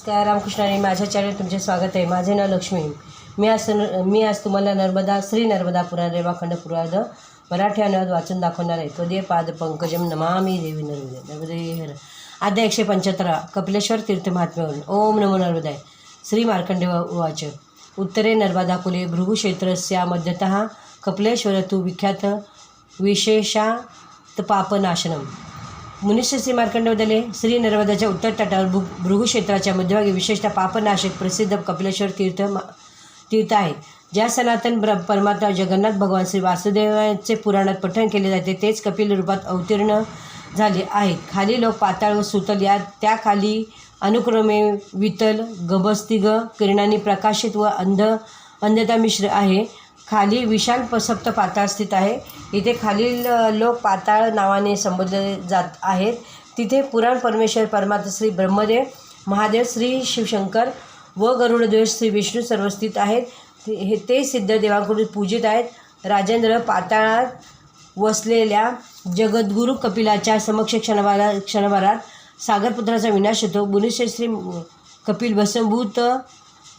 नमस्कार रामकृष्ण आणि माझ्या चॅनल तुमचे स्वागत आहे. माझे नाव लक्ष्मी. मी आज मी आज तुम्हाला नर्मदा श्री नर्मदा पुराण रेवाखंड पुराद मराठी अनुवाद वाचून दाखवणार आहे. त्वदे पाद पंकजम नमामी देवी नर्मदे नर्मदे आद्या एकशे पंच्याहत्तरा कपिलेश्वर तीर्थ महात्म्यावरून. ओम नमो नर्मदाय. श्री मार्कंडे वाच उत्तरे नर्मदा कुले भृगुक्षेत्रस्या मध्यतः कपिलेश्वर तु विख्यात विशेषात पापनाशनम. मुनिश्री श्री मार्कंड श्री नर्मदाच्या उत्तर तटावर भू भृगुक्षेत्राच्या मध्यभागी विशेषतः पापनाशक प्रसिद्ध कपिलेश्वर तीर्थ तीर्थ आहे. ज्या सनातन ब्र परमात्मा जगन्नाथ भगवान श्री वासुदेवाचे पुराणात पठण केले जाते तेच कपिल रूपात अवतीर्ण झाले आहेत. खाली लोक पाताळ व सुतल या त्याखाली अनुक्रमे वितल गबस्तिग किरणांनी प्रकाशित व अंध अंधता मिश्र आहे. खाली विशाल सप्त पाताळ स्थित आहे. इथे खालील लोक पाताळ नावाने संबोधले जात आहेत. तिथे पुराण परमेश्वर परमात्मा श्री ब्रह्मदेव महादेव श्री शिवशंकर व गरुडदेव श्री विष्णू सर्व स्थित आहेत. ते हे ते सिद्ध देवांकडून पूजित आहेत. राजेंद्र पाताळात वसलेल्या जगद्गुरू कपिलाच्या समक्ष क्षणभरा क्षणभरात सागरपुत्राचा विनाश होतो. बुनिश्री श्री कपिल भस्मभूत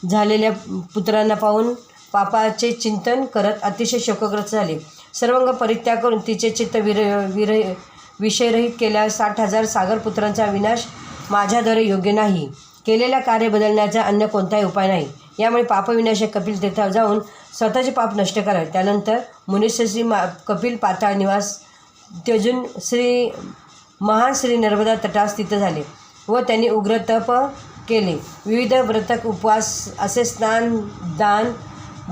झालेल्या पुत्रांना पाहून पापाचे चिंतन करत अतिशय शोकग्रस्त झाले. सर्वांग परित्याग करून तिचे चित्त विर विर विषयरहित केल्यास साठ हजार सागरपुत्रांचा विनाश माझ्याद्वारे योग्य नाही. केलेल्या कार्य बदलण्याचा अन्य कोणताही उपाय नाही. यामुळे पापविनाशक कपिल तीर्थावर जाऊन स्वतःचे पाप नष्ट करावे त्यानंतर मुनिश्री श्री मा कपिल पाताळ निवास त्यजून श्री महान श्री नर्मदा तटात स्थित झाले व त्यांनी उग्र तप केले. विविध व्रतक उपवास असे स्नान दान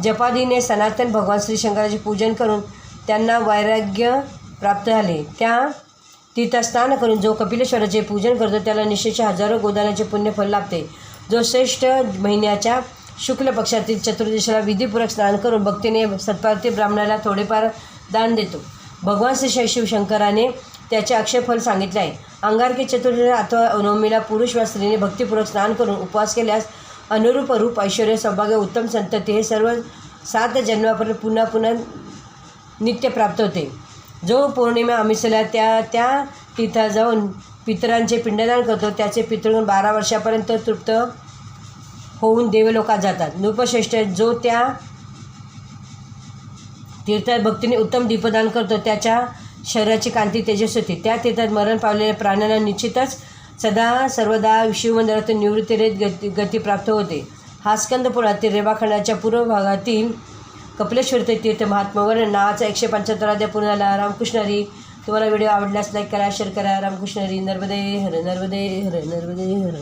जपादीने सनातन भगवान श्री शंकराचे पूजन करून त्यांना वैराग्य प्राप्त झाले. त्या तिथं स्नान करून जो कपिलेश्वराचे पूजन करतो त्याला निश्चितचे हजारो गोदानाचे पुण्यफल लाभते. जो श्रेष्ठ महिन्याच्या शुक्ल पक्षातील चतुर्दशीला विधीपूर्वक स्नान करून भक्तीने सत्पार्थी ब्राह्मणाला थोडेफार दान देतो. भगवान श्री श- शिवशंकराने त्याचे अक्षयफल सांगितले आहे. अंगारकी चतुर्दशी अथवा नवमीला पुरुष वा स्त्रीने भक्तीपूर्वक स्नान करून उपवास केल्यास अनुरूप रूप ऐश्वर सौभाग्य उत्तम संतती हे सर्व सात जन्मापर्यंत पुन्हा पुन्हा नित्य प्राप्त होते. जो पौर्णिमा अमिसला त्या त्या तिथं जाऊन पितरांचे पिंडदान करतो त्याचे पितृगण बारा वर्षापर्यंत तृप्त होऊन देवलोकात जातात. नृपश्रेष्ठ जो त्या तीर्थात भक्तीने उत्तम दीपदान करतो त्याच्या शरीराची कांती तेजस होती. त्या तीर्थात मरण पावलेल्या प्राण्यांना निश्चितच सदा सर्वदा शिवमंदिरातून निवृत्तीरेत गती गती प्राप्त होते. हा स्कंदपुरातील रेवाखंडाच्या पूर्व भागातील कपिलेश्वर ते तीर्थ महात्मावर नावाचा एकशे पंच्याहत्तर अध्याय पूर्ण झाला. रामकृष्णरी तुम्हाला व्हिडिओ आवडल्यास लाईक करा शेअर करा. रामकृष्णारी नर्मदे हर नर्मदे हर नर्मदे हर.